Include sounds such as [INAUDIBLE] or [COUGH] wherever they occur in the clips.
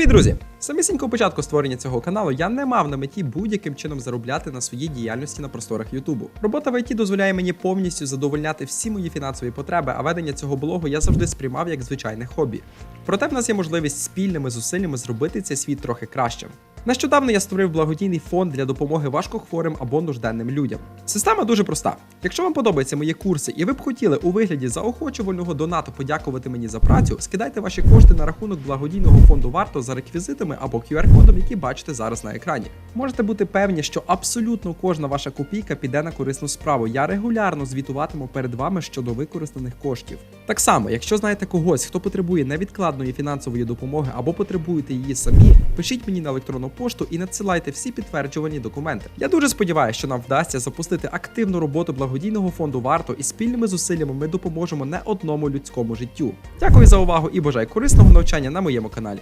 Привіт, друзі! З Самісінького початку створення цього каналу я не мав на меті будь-яким чином заробляти на своїй діяльності на просторах Ютубу. Робота в ІТ дозволяє мені повністю задовольняти всі мої фінансові потреби, а ведення цього блогу я завжди сприймав як звичайне хобі. Проте в нас є можливість спільними зусиллями зробити цей світ трохи кращим. Нещодавно я створив благодійний фонд для допомоги важкохворим або нужденним людям. Система дуже проста. Якщо вам подобаються мої курси і ви б хотіли у вигляді заохочувального донату подякувати мені за працю, скидайте ваші кошти на рахунок благодійного фонду варто за реквізитами або QR-кодом, які бачите зараз на екрані. Можете бути певні, що абсолютно кожна ваша копійка піде на корисну справу. Я регулярно звітуватиму перед вами щодо використаних коштів. Так само, якщо знаєте когось, хто потребує невідкладної фінансової допомоги або потребуєте її самі, пишіть мені на електронну пошту і надсилайте всі підтверджувані документи. Я дуже сподіваюся, що нам вдасться запустити активну роботу благодійного фонду варто і спільними зусиллями ми допоможемо не одному людському життю. Дякую за увагу і бажаю корисного навчання на моєму каналі.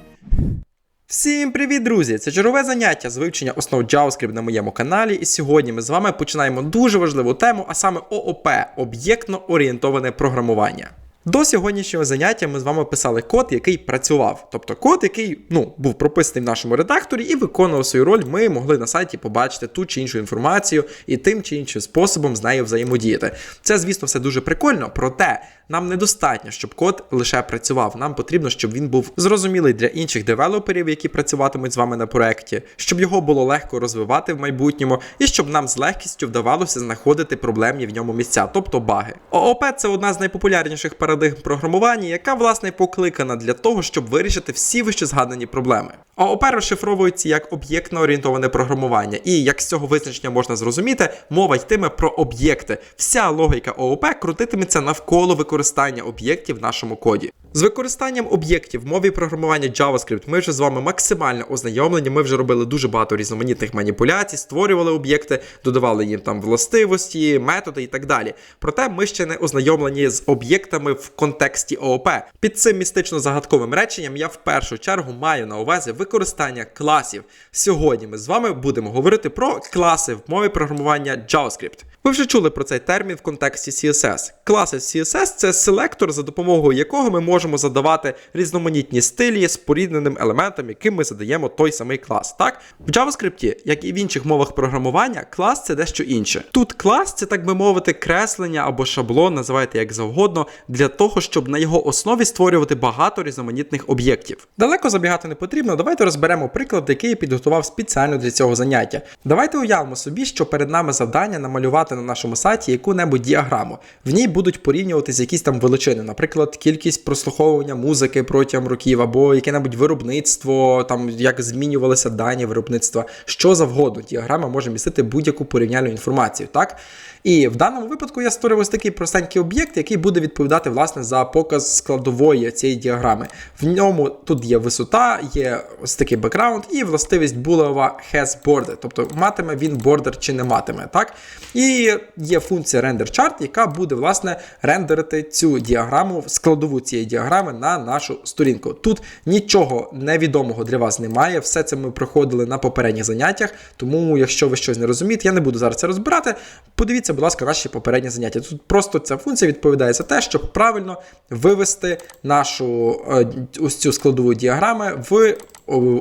Всім привіт, друзі! Це чергове заняття з вивчення основ JavaScript на моєму каналі. І сьогодні ми з вами починаємо дуже важливу тему, а саме ООП об'єктно орієнтоване програмування. До сьогоднішнього заняття ми з вами писали код, який працював. Тобто код, який ну, був прописаний в нашому редакторі і виконував свою роль, ми могли на сайті побачити ту чи іншу інформацію і тим чи іншим способом з нею взаємодіяти. Це, звісно, все дуже прикольно, проте нам недостатньо, щоб код лише працював. Нам потрібно, щоб він був зрозумілий для інших девелоперів, які працюватимуть з вами на проєкті, щоб його було легко розвивати в майбутньому, і щоб нам з легкістю вдавалося знаходити проблемні в ньому місця, тобто баги. ООП це одна з найпопулярніших парадигм програмування, яка власне покликана для того, щоб вирішити всі вище згадані проблеми. ООП розшифровується як об'єктно орієнтоване програмування, і як з цього визначення можна зрозуміти, мова йтиме про об'єкти. Вся логіка ООП крутитиметься навколо використання об'єктів в нашому коді. З використанням об'єктів в мові програмування JavaScript ми вже з вами максимально ознайомлені. Ми вже робили дуже багато різноманітних маніпуляцій, створювали об'єкти, додавали їм там властивості, методи і так далі. Проте ми ще не ознайомлені з об'єктами в контексті ООП. Під цим містично-загадковим реченням я в першу чергу маю на увазі використання класів. Сьогодні ми з вами будемо говорити про класи в мові програмування JavaScript. Ви вже чули про цей термін в контексті CSS. Класи CSS це селектор, за допомогою якого ми можемо задавати різноманітні стилі спорідненим елементам, яким ми задаємо той самий клас. Так? В JavaScript, як і в інших мовах програмування, клас це дещо інше. Тут клас це, так би мовити, креслення або шаблон, називайте як завгодно, для того, щоб на його основі створювати багато різноманітних об'єктів. Далеко забігати не потрібно, давайте розберемо приклад, який я підготував спеціально для цього заняття. Давайте уявимо собі, що перед нами завдання намалювати на нашому сайті яку-небудь діаграму. В ній будуть порівнюватися якісь там величини, наприклад, кількість прослуховування музики протягом років, або яке-небудь виробництво, там як змінювалися дані виробництва, що завгодно. Діаграма може містити будь-яку порівняльну інформацію, так? І в даному випадку я створив ось такий простенький об'єкт, який буде відповідати власне за показ складової цієї діаграми. В ньому тут є висота, є ось такий бекграунд і властивість булева has border, тобто матиме він бордер чи не матиме. так? І є функція render chart, яка буде власне рендерити цю діаграму, складову цієї діаграми на нашу сторінку. Тут нічого невідомого для вас немає. Все це ми проходили на попередніх заняттях. Тому, якщо ви щось не розумієте, я не буду зараз це розбирати. Подивіться, будь ласка, наші попередні заняття. Тут просто ця функція відповідає за те, щоб правильно вивести нашу е, ось цю складову діаграми в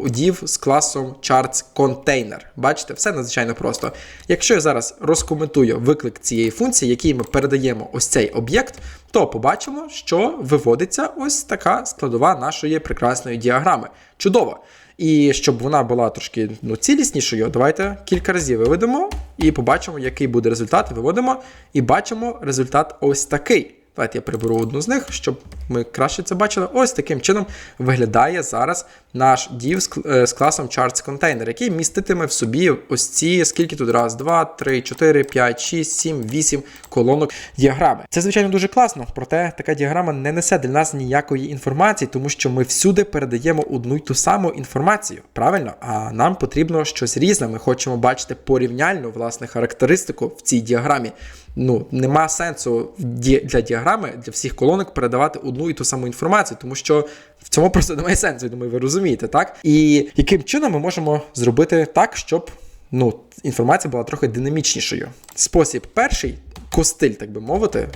div з класом charts container. Бачите, все надзвичайно просто. Якщо я зараз розкоментую виклик цієї функції, який ми передаємо ось цей об'єкт, то побачимо, що виводиться ось така складова нашої прекрасної діаграми. Чудово! І щоб вона була трошки ну, ціліснішою, давайте кілька разів виведемо і побачимо, який буде результат. Виводимо і бачимо результат ось такий. Давайте я приберу одну з них, щоб ми краще це бачили. Ось таким чином виглядає зараз наш div з, з класом charts container, який міститиме в собі ось ці, скільки тут раз, два, три, чотири, п'ять, шість, сім, вісім колонок діаграми. Це, звичайно, дуже класно, проте така діаграма не несе для нас ніякої інформації, тому що ми всюди передаємо одну й ту саму інформацію. Правильно? А нам потрібно щось різне. Ми хочемо бачити порівняльну власне характеристику в цій діаграмі. Ну, нема сенсу для діаграми, для всіх колонок передавати одну і ту саму інформацію, тому що в цьому просто немає сенсу, я думаю, ви розумієте, так? І яким чином ми можемо зробити так, щоб ну, інформація була трохи динамічнішою. Спосіб перший костиль, так би мовити.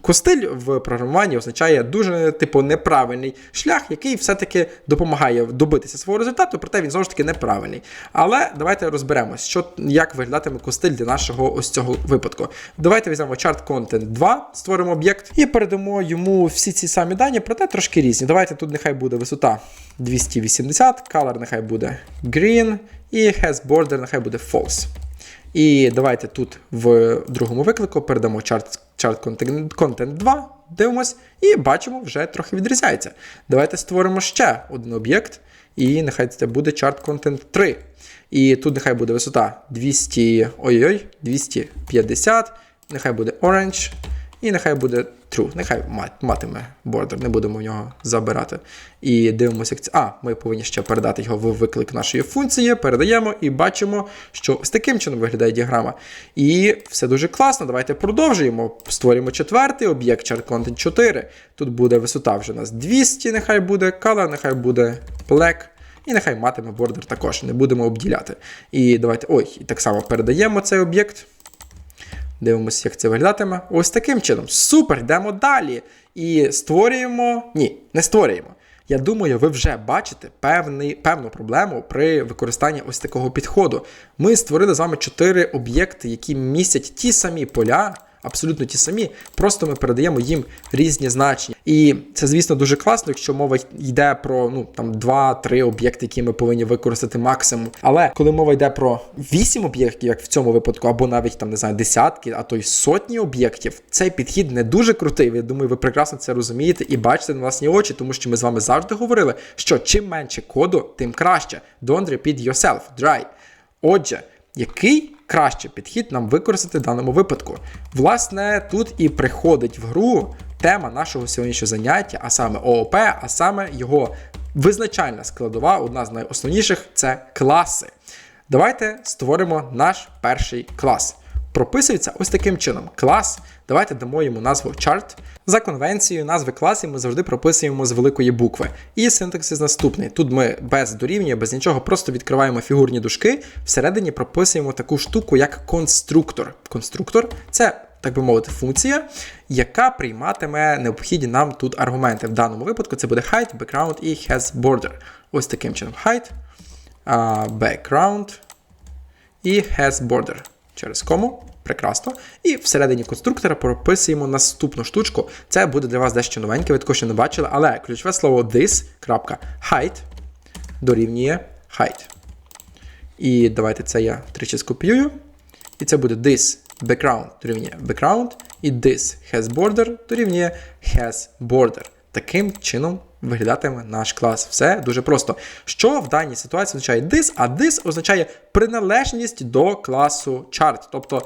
Костиль в програмуванні означає дуже типу неправильний шлях, який все-таки допомагає добитися свого результату, проте він знову ж таки неправильний. Але давайте розберемось, що як виглядатиме костиль для нашого ось цього випадку. Давайте візьмемо chart content 2, створимо об'єкт і передамо йому всі ці самі дані, проте трошки різні. Давайте тут нехай буде висота 280, color нехай буде green, і has border нехай буде false. І давайте тут в другому виклику передамо chart, chart content, content 2, дивимось, і бачимо, вже трохи відрізняється. Давайте створимо ще один об'єкт, і нехай це буде chart content 3. І тут нехай буде висота 200, ой-ой, 250, нехай буде orange, і нехай буде true. Нехай матиме бордер, не будемо в нього забирати. І дивимося, як це. А, ми повинні ще передати його в виклик нашої функції. Передаємо і бачимо, що ось таким чином виглядає діаграма. І все дуже класно. Давайте продовжуємо. Створюємо четвертий об'єкт chart content 4. Тут буде висота вже у нас 200, нехай буде, color, нехай буде black. І нехай матиме бордер також, не будемо обділяти. І давайте. Ой, і так само передаємо цей об'єкт. Дивимося, як це виглядатиме. Ось таким чином. Супер, йдемо далі. І створюємо. Ні, не створюємо. Я думаю, ви вже бачите певний, певну проблему при використанні ось такого підходу. Ми створили з вами чотири об'єкти, які містять ті самі поля. Абсолютно ті самі, просто ми передаємо їм різні значення. І це, звісно, дуже класно, якщо мова йде про ну там 2-3 об'єкти, які ми повинні використати максимум. Але коли мова йде про 8 об'єктів, як в цьому випадку, або навіть там не знаю, десятки, а то й сотні об'єктів, цей підхід не дуже крутий. Я думаю, ви прекрасно це розумієте і бачите на власні очі, тому що ми з вами завжди говорили, що чим менше коду, тим краще. Don't repeat yourself, dry. Отже, який краще підхід нам використати в даному випадку? Власне, тут і приходить в гру тема нашого сьогоднішнього заняття, а саме ООП, а саме його визначальна складова, одна з найосновніших це класи. Давайте створимо наш перший клас. Прописується ось таким чином. Клас. Давайте дамо йому назву chart. За конвенцією назви класів ми завжди прописуємо з великої букви. І синтаксис наступний. Тут ми без дорівнює, без нічого, просто відкриваємо фігурні дужки, всередині прописуємо таку штуку, як конструктор. Конструктор це. Так би мовити, функція, яка прийматиме необхідні нам тут аргументи. В даному випадку це буде height, background і has border. Ось таким чином. Height, background і has border. Через кому. Прекрасно. І всередині конструктора прописуємо наступну штучку. Це буде для вас дещо новеньке, ви також ще не бачили, але ключове слово this.height дорівнює height. І давайте це я тричі скопіюю. І це буде this background дорівнює background, і this has border дорівнює has border. Таким чином виглядатиме наш клас. Все дуже просто. Що в даній ситуації означає this, а this означає приналежність до класу chart. Тобто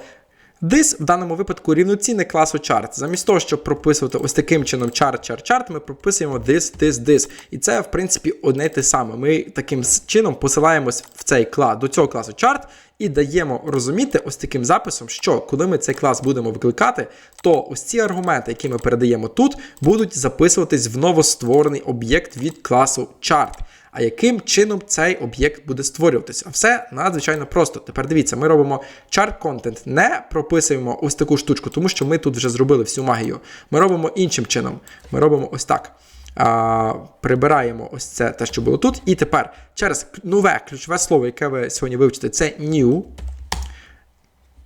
This в даному випадку рівноцінний класу chart. Замість того, щоб прописувати ось таким чином chart, chart, chart, ми прописуємо this, this, this. І це, в принципі, одне й те саме. Ми таким чином посилаємось в цей клас до цього класу chart і даємо розуміти ось таким записом, що коли ми цей клас будемо викликати, то ось ці аргументи, які ми передаємо тут, будуть записуватись в новостворений об'єкт від класу chart. А яким чином цей об'єкт буде створюватися? Все надзвичайно просто. Тепер дивіться, ми робимо chart content, не прописуємо ось таку штучку, тому що ми тут вже зробили всю магію. Ми робимо іншим чином. Ми робимо ось так. А, Прибираємо ось це те, що було тут. І тепер через нове ключове слово, яке ви сьогодні вивчите, це new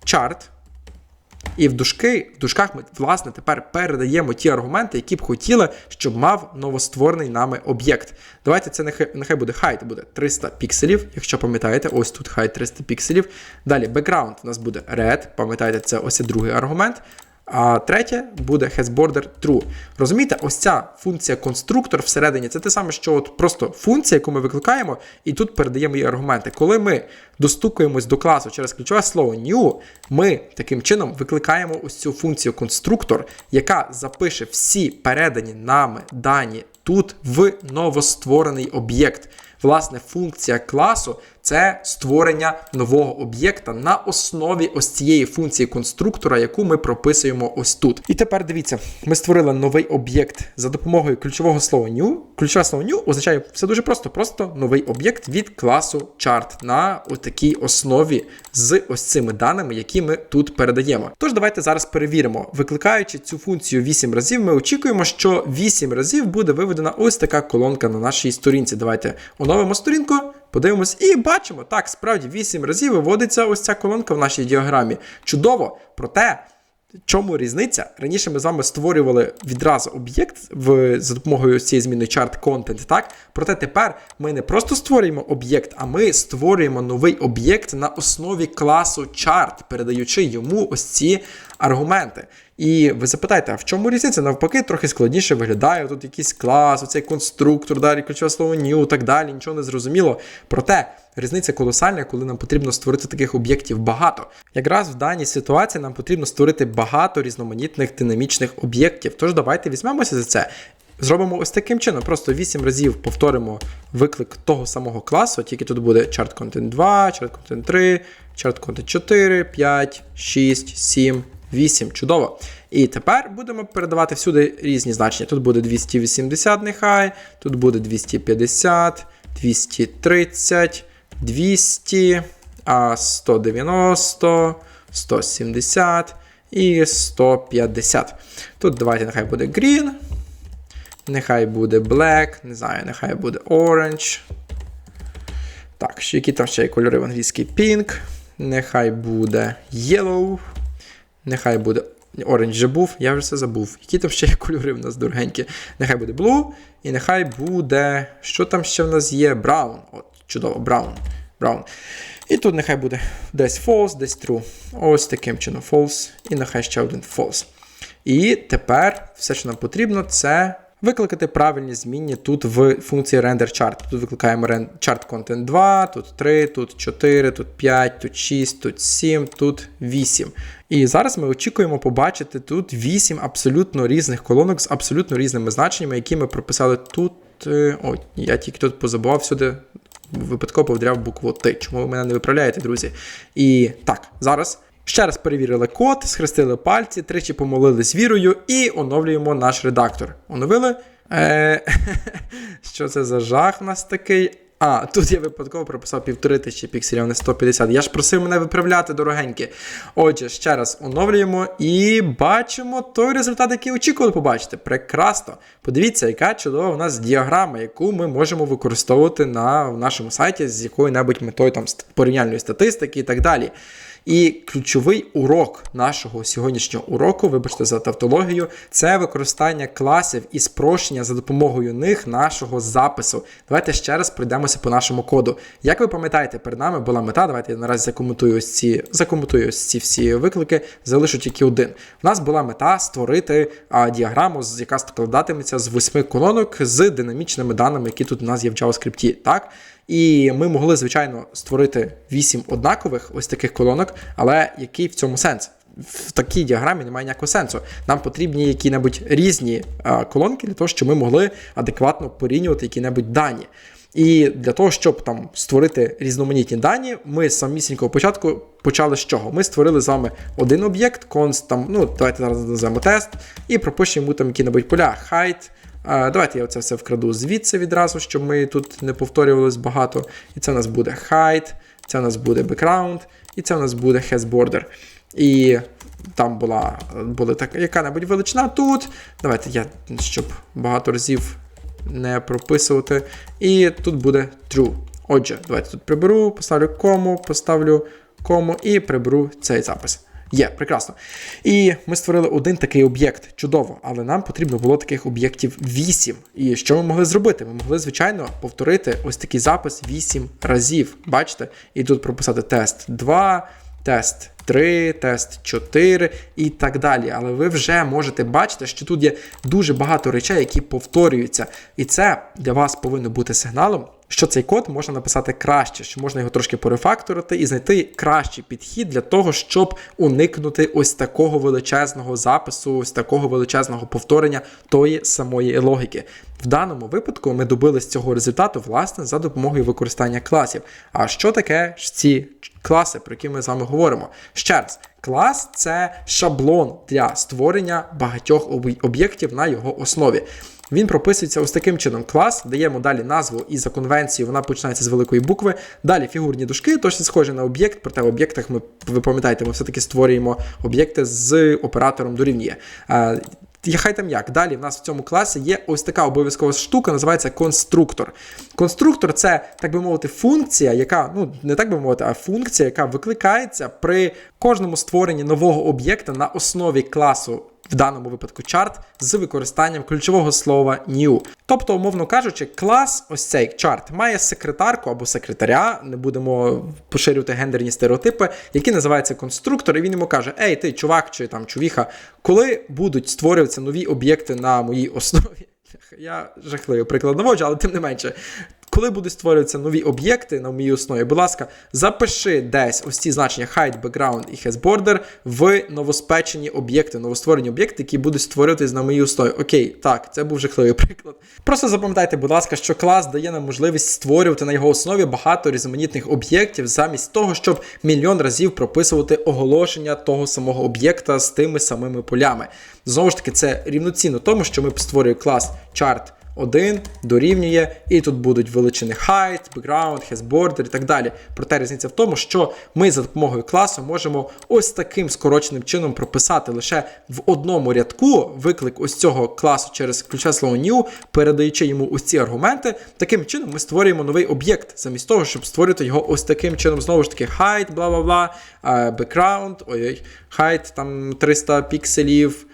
chart. І в дужки, в дужках ми, власне, тепер передаємо ті аргументи, які б хотіли, щоб мав новостворений нами об'єкт. Давайте це нехай, нехай буде height, буде 300 пікселів, якщо пам'ятаєте, ось тут height 300 пікселів. Далі background у нас буде red, пам'ятаєте, це ось другий аргумент. А третє буде hasBorder true. Розумієте, ось ця функція конструктор всередині це те саме, що от просто функція, яку ми викликаємо, і тут передаємо її аргументи. Коли ми достукуємось до класу через ключове слово new, ми таким чином викликаємо ось цю функцію конструктор, яка запише всі передані нами дані тут в новостворений об'єкт. Власне, функція класу це створення нового об'єкта на основі ось цієї функції конструктора, яку ми прописуємо ось тут. І тепер дивіться, ми створили новий об'єкт за допомогою ключового слова new. Ключове слово new означає все дуже просто, просто новий об'єкт від класу chart на такій основі з ось цими даними, які ми тут передаємо. Тож давайте зараз перевіримо. Викликаючи цю функцію 8 разів, ми очікуємо, що 8 разів буде виведена ось така колонка на нашій сторінці. Давайте оновимо сторінку. Подивимось і бачимо, так, справді 8 разів виводиться ось ця колонка в нашій діаграмі. Чудово! Проте, чому різниця? Раніше ми з вами створювали відразу об'єкт за допомогою цієї зміни chart content, так? Проте тепер ми не просто створюємо об'єкт, а ми створюємо новий об'єкт на основі класу chart, передаючи йому ось ці аргументи. І ви запитаєте, а в чому різниця? Навпаки, трохи складніше виглядає. Тут якийсь клас, оцей конструктор, далі ключове слово new, так далі, нічого не зрозуміло. Проте різниця колосальна, коли нам потрібно створити таких об'єктів багато. Якраз в даній ситуації нам потрібно створити багато різноманітних динамічних об'єктів. Тож давайте візьмемося за це. Зробимо ось таким чином, просто 8 разів повторимо виклик того самого класу, тільки тут буде chart content 2, chart content 3, chart content 4, 5, 6, 7, 8. Чудово. І тепер будемо передавати всюди різні значення. Тут буде 280 нехай, тут буде 250, 230, 200, 190, 170 і 150. Тут давайте нехай буде green. Нехай буде black, не знаю, нехай буде orange. Так, ще які там ще є кольори в англійській pink. Нехай буде yellow. Нехай буде orange вже був, я вже все забув. Які там ще є кольори в нас дорогенькі. Нехай буде blue. І нехай буде. Що там ще в нас є? Brown. От, чудово, brown. brown. І тут нехай буде десь false, десь true. Ось таким чином false. І нехай ще один false. І тепер все, що нам потрібно, це викликати правильні змінні тут в функції render chart. Тут викликаємо chart content 2, тут 3, тут 4, тут 5, тут 6, тут 7, тут 8. І зараз ми очікуємо побачити тут 8 абсолютно різних колонок з абсолютно різними значеннями, які ми прописали тут. е, я тільки тут позабував сюди. Випадково повдряв букву Т. Чому ви мене не виправляєте, друзі? І так, зараз Ще раз перевірили код, схрестили пальці, тричі помолились вірою і оновлюємо наш редактор. Оновили. Е, [LAUGHS] Що це за жах у нас такий? А, тут я випадково прописав півтори тисячі пікселів, а не 150. Я ж просив мене виправляти, дорогенькі. Отже, ще раз оновлюємо і бачимо той результат, який очікували побачити. Прекрасно. Подивіться, яка чудова у нас діаграма, яку ми можемо використовувати на нашому сайті з якою-небудь метою там порівняльної статистики і так далі. І ключовий урок нашого сьогоднішнього уроку, вибачте за тавтологію, це використання класів і спрощення за допомогою них нашого запису. Давайте ще раз пройдемося по нашому коду. Як ви пам'ятаєте, перед нами була мета. Давайте я наразі закоментую ось ці закоментую ось ці всі виклики, залишу тільки один. У нас була мета створити а, діаграму, яка складатиметься з восьми колонок з динамічними даними, які тут у нас є в JavaScript. Так? І ми могли, звичайно, створити 8 однакових ось таких колонок, але який в цьому сенс? В такій діаграмі немає ніякого сенсу. Нам потрібні які-небудь різні колонки для того, щоб ми могли адекватно порівнювати які-небудь дані. І для того, щоб там створити різноманітні дані, ми з самісінького початку почали з чого? Ми створили з вами один об'єкт, const, там, ну, давайте зараз називаємо тест, і пропишемо там які-небудь поля height, Давайте я це все вкраду звідси відразу, щоб ми тут не повторювалися багато. І це у нас буде height, це у нас буде background, і це у нас буде hasBorder. І там була була така яка-небудь величина тут. Давайте я, щоб багато разів не прописувати. І тут буде true. Отже, давайте тут приберу, поставлю кому, поставлю кому і приберу цей запис. Є, прекрасно. І ми створили один такий об'єкт. Чудово, але нам потрібно було таких об'єктів 8. І що ми могли зробити? Ми могли, звичайно, повторити ось такий запис 8 разів. Бачите? І тут прописати тест 2, тест 3, тест 4 і так далі. Але ви вже можете бачити, що тут є дуже багато речей, які повторюються. І це для вас повинно бути сигналом що цей код можна написати краще, що можна його трошки порефакторити і знайти кращий підхід для того, щоб уникнути ось такого величезного запису, ось такого величезного повторення тої самої логіки. В даному випадку ми добились цього результату власне за допомогою використання класів. А що таке ж ці класи, про які ми з вами говоримо? Ще раз, клас це шаблон для створення багатьох об'єктів на його основі. Він прописується ось таким чином. Клас, даємо далі назву і за конвенцією вона починається з великої букви. Далі фігурні дужки, точно схожі на об'єкт, проте в об'єктах ми, ви пам'ятаєте, ми все-таки створюємо об'єкти з оператором дорівнює. Е, хай там як. Далі в нас в цьому класі є ось така обов'язкова штука, називається конструктор. Конструктор це, так би мовити, функція, яка, ну не так би мовити, а функція, яка викликається при кожному створенні нового об'єкта на основі класу. В даному випадку чарт з використанням ключового слова new. Тобто, умовно кажучи, клас, ось цей чарт, має секретарку або секретаря, не будемо поширювати гендерні стереотипи, який називається конструктор, і він йому каже: Ей, ти, чувак, чи там чувіха, коли будуть створюватися нові об'єкти на моїй основі. [LAUGHS] Я жахливий приклад наводжу, але тим не менше. Коли будуть створюватися нові об'єкти на моїй основі, будь ласка, запиши десь ось ці значення hide, background і has в новоспечені об'єкти, новостворені об'єкти, які будуть створюватись на моїй основі. Окей, так, це був жахливий [LAUGHS] приклад. Просто запам'ятайте, будь ласка, що клас дає нам можливість створювати на його основі багато різноманітних об'єктів, замість того, щоб мільйон разів прописувати оголошення того самого об'єкта з тими самими полями. Знову ж таки, це рівноцінно тому, що ми створюємо клас chart 1 дорівнює, і тут будуть величини height, background, has border і так далі. Проте різниця в тому, що ми за допомогою класу можемо ось таким скороченим чином прописати лише в одному рядку виклик ось цього класу через ключове слово new, передаючи йому ось ці аргументи. Таким чином ми створюємо новий об'єкт, замість того, щоб створити його ось таким чином. Знову ж таки, height, бла бла бла, background, ой-ой, height там 300 пікселів.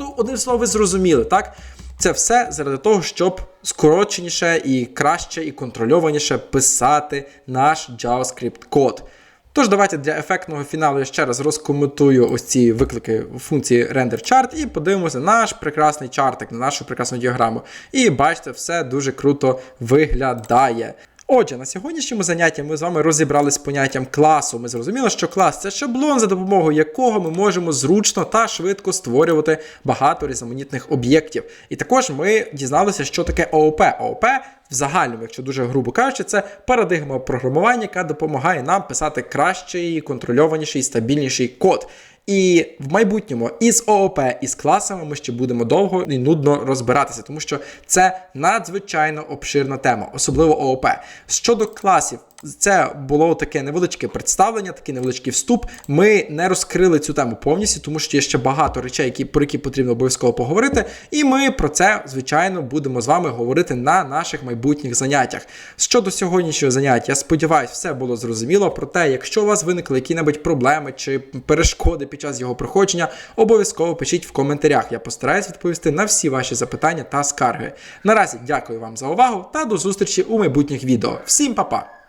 Ну, одним словом, ви зрозуміли, так? Це все заради того, щоб скороченіше і краще і контрольованіше писати наш JavaScript код. Тож давайте для ефектного фіналу я ще раз розкоментую ось ці виклики функції RenderChart і подивимося на наш прекрасний чартик, на нашу прекрасну діаграму. І бачите, все дуже круто виглядає. Отже, на сьогоднішньому занятті ми з вами розібрали з поняттям класу. Ми зрозуміли, що клас це шаблон, за допомогою якого ми можемо зручно та швидко створювати багато різноманітних об'єктів. І також ми дізналися, що таке ООП. ООП в загальному, якщо дуже грубо кажучи, це парадигма програмування, яка допомагає нам писати кращий, контрольованіший, стабільніший код. І в майбутньому із ООП, і з класами ми ще будемо довго і нудно розбиратися, тому що це надзвичайно обширна тема, особливо ООП. Щодо класів, це було таке невеличке представлення, такий невеличкий вступ. Ми не розкрили цю тему повністю, тому що є ще багато речей, які, про які потрібно обов'язково поговорити. І ми про це, звичайно, будемо з вами говорити на наших майбутніх заняттях. Щодо сьогоднішнього заняття, я сподіваюся, все було зрозуміло. Проте, якщо у вас виникли які-небудь проблеми чи перешкоди під час його проходження, обов'язково пишіть в коментарях. Я постараюсь відповісти на всі ваші запитання та скарги. Наразі дякую вам за увагу та до зустрічі у майбутніх відео. Всім па-па!